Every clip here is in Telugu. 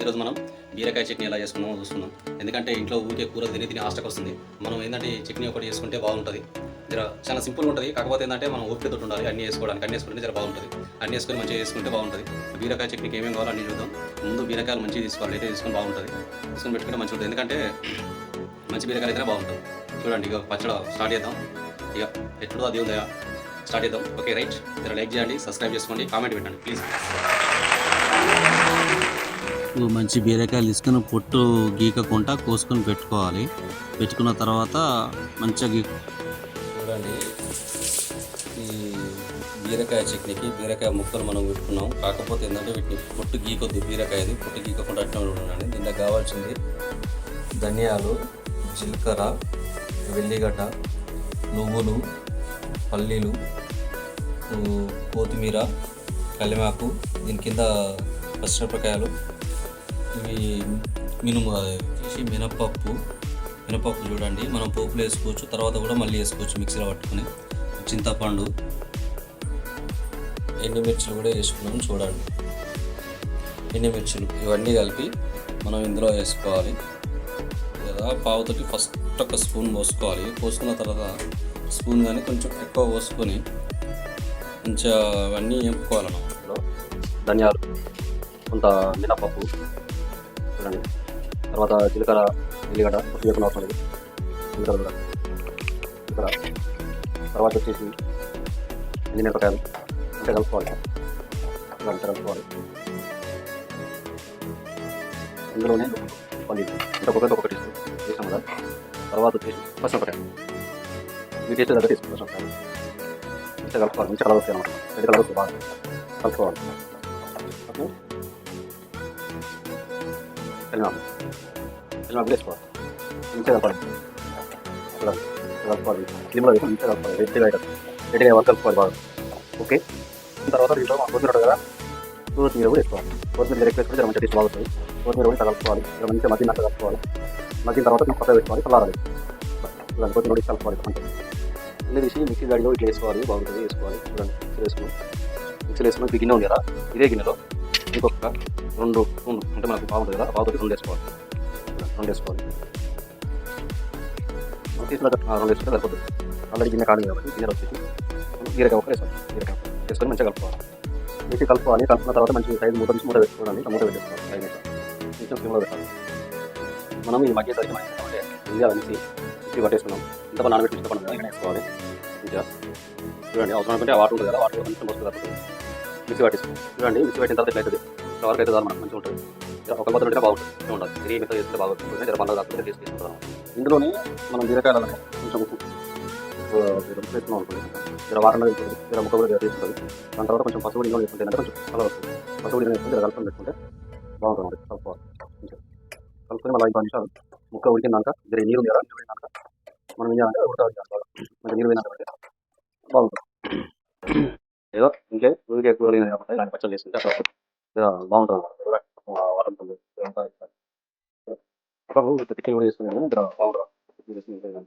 ఈరోజు మనం బీరకాయ చట్నీ ఎలా చేసుకుందామో చూస్తున్నాం ఎందుకంటే ఇంట్లో ఊరికే కూర తిని తిని ఆస్టకు వస్తుంది. మనం ఏంటంటే చట్నీ ఒకటి చేసుకుంటే బాగుంటుంది. జర చాలా సింపుల్గా ఉంటుంది. కాకపోతే ఏంటంటే మనం ఓపికతో ఉండాలి అన్ని వేసుకోవడానికి. అన్ని వేసుకుంటే జర బాగుంటుంది. అన్ని వేసుకొని మంచిగా వేసుకుంటే బాగుంటుంది. బీరకాయ చట్నీకి ఏమేమి కావాలో అన్ని చూద్దాం. ముందు బీరకాయలు మంచిగా తీసుకోవాలి అయితే తీసుకుని బాగుంటుంది. తీసుకుని పెట్టుకుంటే మంచిగా ఉంటుంది. ఎందుకంటే మంచి బీరకాయలు అయితేనే బాగుంటుంది. చూడండి ఇక పచ్చడి స్టార్ట్ చేద్దాం. ఇక ఎట్లుందో అది ఉందా? స్టార్ట్ చేద్దాం. Okay right. జర లైక్ చేయండి సబ్స్క్రైబ్ చేసుకోండి కామెంట్ పెట్టండి ప్లీజ్. మంచి బీరకాయలు తీసుకుని పొట్టు గీకకుండా కోసుకొని పెట్టుకోవాలి. పెట్టుకున్న తర్వాత మంచిగా గీ చూడండి. ఈ బీరకాయ చట్నీకి బీరకాయ ముక్కలు మనం పెట్టుకున్నాం. కాకపోతే ఏంటంటే వీటిని పొట్టు గీకొద్దు బీరకాయది. పొట్టు గీకకుండా అట్లా ఉండండి. దీనికి కావాల్సింది ధనియాలు జీలకర్ర వెల్లిగడ్డ నువ్వులు పల్లీలు కొత్తిమీర కలిమాకు దీని కింద పచ్చిమిరపకాయలు ఇవి మినుము వచ్చేసి మినపప్పు మినపప్పు చూడండి. మనం పోపులు వేసుకోవచ్చు తర్వాత కూడా మళ్ళీ వేసుకోవచ్చు మిక్సీలో పట్టుకొని. చింతపండు ఎండుమిర్చిలు కూడా వేసుకున్నాం చూడండి. ఎండుమిర్చిలు ఇవన్నీ కలిపి మనం ఇందులో వేసుకోవాలి. లేదా పావుతోటి ఫస్ట్ ఒక స్పూన్ పోసుకోవాలి. పోసుకున్న తర్వాత స్పూన్ కానీ కొంచెం ఎక్కువ పోసుకొని మంచిగా అవన్నీ వేపుకోవాలి మనం ధనియాలు కొంత మినపప్పు. చూడండి తర్వాత జీలకర్ర ఎల్లిగడ్డ ఉప్పు వేసుకున్న అవసరం లేదు జీలకర్ర కూడా. జీలకర్ర. తర్వాత వచ్చేసి ఎండిమిరపకాయలు. అంటే కలుపుకోవాలి. ఇలా కలుపుకోవాలి. ఇందులోనే పల్లీలు ఇంత ఒకటి ఒకటి తీసుకుని వేసాం కదా. తర్వాత వచ్చేసి పచ్చిమిరపకాయ మీకు అయితే దగ్గర తీసుకుని పచ్చిమిరపకాయలు. మంచిగా కలుపుకోవాలి. మంచిగా కలర్ వస్తాయి అన్నమాట. రెడ్ కలర్ వస్తుంది బాగా కలుపుకోవాలి. ఓకే? కలిమాకు కలిమాకు వేసుకోవాలి మంచిగా కలపాలి చూడండి కలుపుకోవాలి స్లిమ్లో వేసి మంచిగా కలుపుకోవాలి రెడ్గా కలుపుకోవాలి బాగా ఓకే తర్వాత దీంట్లో మనం కొత్తిమీర కదా కొత్తిమీర కూడా వేసుకోవాలి కొత్తిమీర డైరెక్ట్ వేసుకుంటే జర టేస్ట్ బాగుంటుంది కొత్తిమీర కూడా కలుపుకోవాలి ఇక మంచిగా కలుపుకోవాలి మగ్గిన తర్వాత కొత్త వేసుకోవాలి చల్లారాలి చూడండి కొత్తిమీర కూడా కలుపుకోవాలి మంచిగా అన్ని తీసి మిక్సీ గాడిలో ఇట్లా వేసుకోవాలి బాగుంటుంది వేసుకోవాలి చూడండి మిక్సీ వేసుకుని మిక్సీలో గిన్నె ఉంది కదా ఇదే గిన్నెలో ఇంకొక రెండు స్పూన్ అంటే మనకు బాగుంటుంది కదా? బాగుతుంది రెండు వేసుకోవాలి. రెండు వేసుకోవాలి. తీసుకున్న రెండు వేసుకుంటే సరిపోతుంది. ఆల్రెడీ గిన్నె కాదు కాబట్టి గిన్నెలో వచ్చేసి బీరకాయ ఒక వేసుకోవాలి. బీరకాయ వేసుకొని మంచిగా కలుపుకోవాలి. మిక్సీ కలుపుకోవాలి. కలుపుకున్న తర్వాత మంచి సైజు మూట నుంచి మూట పెట్టుకోవాలి మూట పెట్టేసుకోవాలి. సైజ్ నిమిషాలు కొంచెం సిమ్లో పెట్టాలి. మనం ఈ మధ్య సరికి మనం ఇండియా మిక్సీ ఇచ్చి పట్టేసుకున్నాం. ఇంత నానబెట్టి ఇష్టపడి వేసుకోవాలి. మంచిగా. చూడండి అవసరం అనుకుంటే ఆ వాటర్ ఉంటుంది కదా వాటర్ కొంచెం వస్తుంది కాబట్టి మిక్సీ పట్టేసుకోండి చూడండి మిక్సీ పెట్టిన తర్వాత ఇట్లా అవుతుంది ఇట్లా వరకు అయితే మనకు మంచిగా ఉంటుంది. ఒక మొత్తం ఉంటే బాగుంటుంది ఉండాలి. తిరిగి మిగతా చేస్తే బాగుంటుంది జర పండుగ కాకపోతే తీసుకుంటాం ఇందులోనే మనం బీరకాయలలో కొంచెం ఉప్పు వేసుకున్నాం అనుకోండి. జర వాటర్ వేసుకుంటుంది జర ముక్క కూడా తీసుకుంటుంది దాని తర్వాత కొంచెం పసుపు ఇంట్లో వేసుకుంటే ఏంటంటే కొంచెం కలర్ వస్తుంది. పసుపు ఇంట్లో వేసుకుంటే జర కలుపుకొని పెట్టుకుంటే బాగుంటుంది మరి కలుపుకోవాలి కలుపుకొని మళ్ళీ ఐదు నిమిషాలు ముక్క ఉడికినాక జర నీరు ఉంది కదా నీరు మనం ఏం చేయాలంటే ఉడకాలి కొంచెం నీరు పోయినాక బాగుంటుంది. ఏదో ఇంకే ఊరికి ఎక్కువ కాబట్టి ఇలాంటి పచ్చళ్ళు చేసుకుంటే బాగుంటుంది. వారం చికెన్ కూడా చేసుకున్నాను జర బాగుంటుంది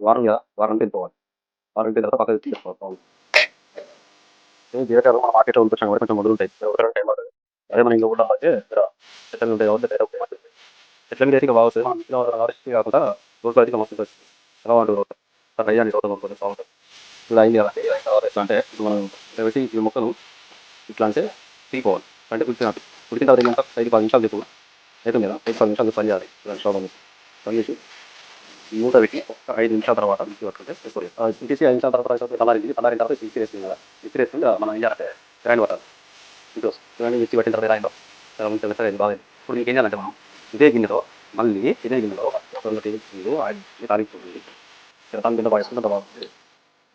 వారం కదా వారం వెళ్ళిపోవాలి వారం తర్వాత పక్కన తీసుకోవాలి బాగుంటుంది. బీరకాయలు మన మార్కెట్లో ఉంటున్నాం కూడా కొంచెం మొదలు ఉంటాయి. ఒక రెండు టైం పడుతుంది అదే మన ఇంట్లో కూడా అయితే ఉంటాయి కాబట్టి డైరెక్ట్ చెట్ల మీద అయితే బాగుంటుంది మనం కాకుండా రోజు అయితే మస్తు ఎలా ఉంటుంది. ట్రై అని రోజు బాగుంటుంది. ఇలా అయింది కదా ఎట్లా అంటే మనం వేసి ఈ మొక్కను ఇట్లా అంటే తీసుకోవాలి. అంటే కుడిచిన ఉడికిన తర్వాత ఎంత ఐదు పది నిమిషాలు చెప్పు. అవుతుంది కదా ఐదు పది నిమిషాలు పని చేయాలి. ఇలా స్టవ్ పని చేసి ఈ మూత పెట్టి ఒక ఐదు నిమిషాల తర్వాత మిక్సీ పట్టుకుంటే వేసుకోవాలి తీసి ఐదు నిమిషాల తర్వాత తలారింది తలారిన తర్వాత ఇచ్చి వేస్తుంది కదా. ఇచ్చి వేస్తుంది మనం ఏం చేయాలంటే గ్రైండ్ పట్టాలి ఇటు చూడండి మిక్సీ పట్టిన తర్వాత గ్రైండ్ ఉంటే సరే బాగా ఇప్పుడు మీకు ఏం చేయాలంటే మనం ఇదే గిన్నెలో మళ్ళీ ఇదే గిన్నెలో రెండు టేబుల్ స్పూన్లు ఆయిల్ తాలించుకోండి దాని కింద బాగా బాగుంటుంది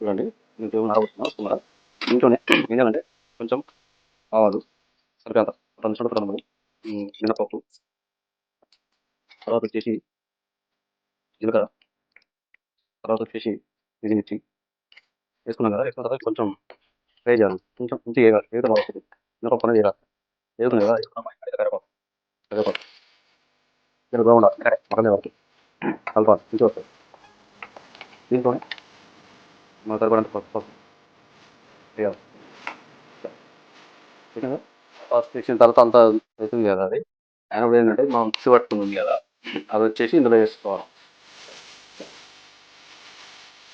చూడండి. నేను దేవుని ఆరబోతున్నా సుమారు ఇంట్లోనే ఏం చేయాలంటే కొంచెం ఆవాలు సరిపోయేంత రెండు చూడ రెండు మినపప్పు తర్వాత వచ్చేసి జీలకర్ర తర్వాత వచ్చేసి మిర్చి. వేసుకున్నాం కదా వేసుకున్న తర్వాత కొంచెం ఫ్రై చేయాలి. కొంచెం మంచిగా వేయాలి వేయడం బాగుంటుంది మినపప్పు అనేది వేయాలి వేస్తుంది కదా కరివేపాకు. కరివేపాకు. బాగుండాలి. కరెక్ట్ పక్కనే వరకు కలపాలి. మంచిగా వస్తుంది. దీంట్లోనే సరిపడంత పసుపు పసుపు వేయాలి వేసిన తర్వాత అంతా అవుతుంది కదా అది. అయినప్పుడు ఏంటంటే మనం మిక్సీ పట్టుకుని ఉంది కదా. అది వచ్చేసి ఇందులో వేసుకోవాలి.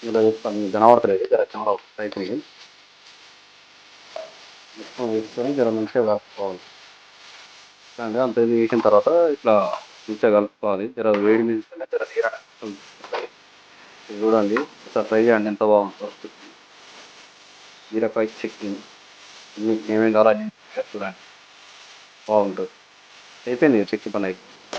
ఇందులో వేసుకొని కనబడతలేదు జర కెమెరా రైట్ మొత్తం వేసుకొని జర మంచిగా కలుపుకోవాలి. అంత ఇది వేసిన తర్వాత ఇట్లా మంచిగా కలుపుకోవాలి. జర వేడి మీద జర చూడండి. ఒకసారి ట్రై చేయండి ఎంత బాగుంటుందో బీరకాయ చెక్కింగ్ మీకు ఏమేమి కావాలో చూడండి. బాగుంటుంది. అయిపోయింది చట్నీ పని అయిపోయింది.